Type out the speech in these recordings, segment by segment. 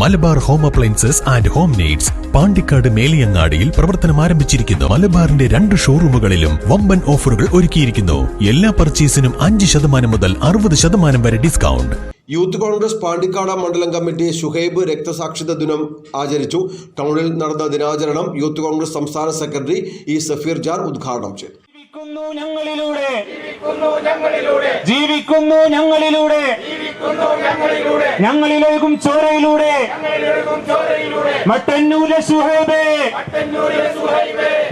Malabar home appliances and home needs Pandikkad മേലിയങ്ങാടിയിൽ പ്രവർത്തനം ആരംഭിച്ചിരിക്കുന്നു. മലബാറിന്റെ രണ്ട് ഷോറൂമുകളിലും വമ്പൻ ഓഫറുകൾ ഒരുക്കിയിരിക്കുന്നു. എല്ലാ പർച്ചേസിനും അഞ്ച് ശതമാനം മുതൽ അറുപത് ശതമാനം വരെ ഡിസ്കൗണ്ട്. യൂത്ത് കോൺഗ്രസ് പാണ്ടിക്കാട് മണ്ഡലം കമ്മിറ്റി ഷുഹൈബ് രക്തസാക്ഷിത ദിനം ആചരിച്ചു. ടൗണിൽ നടന്ന ദിനാചരണം യൂത്ത് കോൺഗ്രസ് സംസ്ഥാന സെക്രട്ടറി ഇ സഫീർ ജാർ ഉദ്ഘാടനം ചെയ്തു. ജീവിക്കുന്നു ഞങ്ങളിലൂടെ. ജീവിക്കുന്നു ഞങ്ങളിലൂടെ. ഞങ്ങളിലേക്കും ചോരയിലൂടെ. മട്ടന്നൂലെ സുഹൈബേ.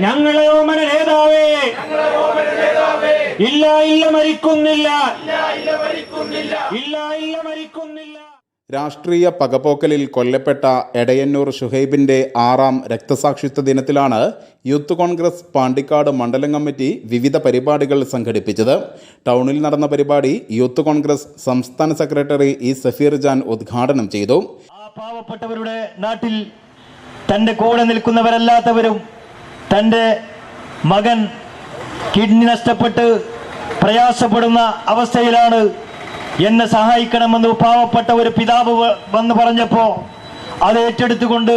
ഞങ്ങളെ ഓമന നേതാവേ. ഇല്ല ഇല്ല മരിക്കുന്നില്ല. ഇല്ല ഇല്ല മരിക്കുന്നില്ല. രാഷ്ട്രീയ പകപോക്കലിൽ കൊല്ലപ്പെട്ട എടയന്നൂർ ഷുഹൈബിന്റെ ആറാം രക്തസാക്ഷിത്വ ദിനത്തിലാണ് യൂത്ത് കോൺഗ്രസ് പാണ്ടിക്കാട് മണ്ഡലം കമ്മിറ്റി വിവിധ പരിപാടികൾ സംഘടിപ്പിച്ചത്. ടൗണിൽ നടന്ന പരിപാടി യൂത്ത് കോൺഗ്രസ് സംസ്ഥാന സെക്രട്ടറി ഇ സഫീർ ജാൻ ഉദ്ഘാടനം ചെയ്തു. പാവപ്പെട്ടവരുടെ നാട്ടിൽ തന്റെ കൂടെ നിൽക്കുന്നവരല്ലാത്തവരും തന്റെ മകൻ കിഡ്നി നഷ്ടപ്പെട്ട് പ്രയാസപ്പെടുന്ന അവസ്ഥയിലാണ് എന്നെ സഹായിക്കണമെന്ന് പാവപ്പെട്ട ഒരു പിതാവ് വന്ന് പറഞ്ഞപ്പോൾ അത് ഏറ്റെടുത്തുകൊണ്ട്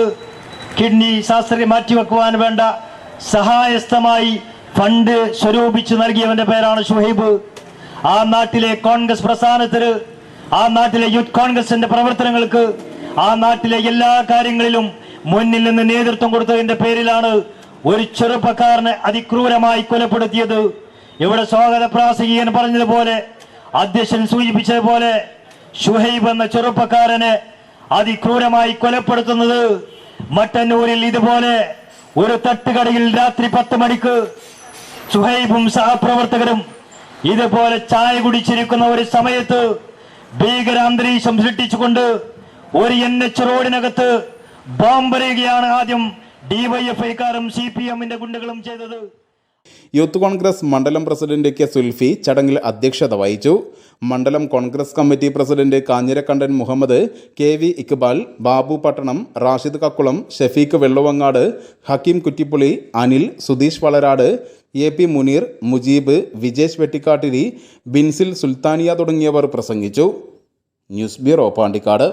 കിഡ്നി ശാസ്ത്രീയ മാറ്റിവെക്കുവാൻ വേണ്ട സഹായസ്ഥമായി ഫണ്ട് സ്വരൂപിച്ച് നൽകിയവന്റെ പേരാണ് ഷുഹൈബ്. ആ നാട്ടിലെ കോൺഗ്രസ് പ്രസ്ഥാനത്തിന് ആ നാട്ടിലെ യൂത്ത് കോൺഗ്രസിന്റെ പ്രവർത്തനങ്ങൾക്ക് ആ നാട്ടിലെ എല്ലാ കാര്യങ്ങളിലും മുന്നിൽ നിന്ന് നേതൃത്വം കൊടുത്തതിന്റെ പേരിലാണ് ഒരു ചെറുപ്പക്കാരനെ അതിക്രൂരമായി കൊലപ്പെടുത്തിയത്. ഇവിടെ സ്വാഗത പ്രാസംഗികൻ പറഞ്ഞതുപോലെ അധ്യക്ഷൻ സൂചിപ്പിച്ചതുപോലെ ഷുഹൈബ് എന്ന ചെറുപ്പക്കാരനെ അതിക്രൂരമായി കൊലപ്പെടുത്തുന്നത് മട്ടന്നൂരിൽ ഇതുപോലെ ഒരു തട്ടുകടയിൽ രാത്രി പത്ത് മണിക്ക് സുഹൈബും സഹപ്രവർത്തകരും ഇതുപോലെ ചായ കുടിച്ചിരിക്കുന്ന ഒരു സമയത്ത് ഭീകരാന്തരീക്ഷം സൃഷ്ടിച്ചുകൊണ്ട് ഒരു എൻ എച്ച് റോഡിനകത്ത് ബോംബെറിയുകയാണ് ആദ്യം ഡിവൈഎഫ്ഐക്കാരും സി പി എമ്മിന്റെ ഗുണ്ടകളും ചെയ്തത്. യൂത്ത് കോൺഗ്രസ് മണ്ഡലം പ്രസിഡന്റ് കെ സുൽഫി ചടങ്ങിൽ അധ്യക്ഷത വഹിച്ചു. മണ്ഡലം Congress committee president Kanhirakkandan Muhammad K V Iqbal Babu Pattanam Rashid Kakkulam Shafeeq Vellavangad Hakkim Kuttippuli Anil Sudheesh Valarad A P Muneer Mujeeb Vijesh Vettikkattiri Binsil Sultaniya തുടങ്ങിയവർ പ്രസംഗിച്ചു. News bureau Pandikkad.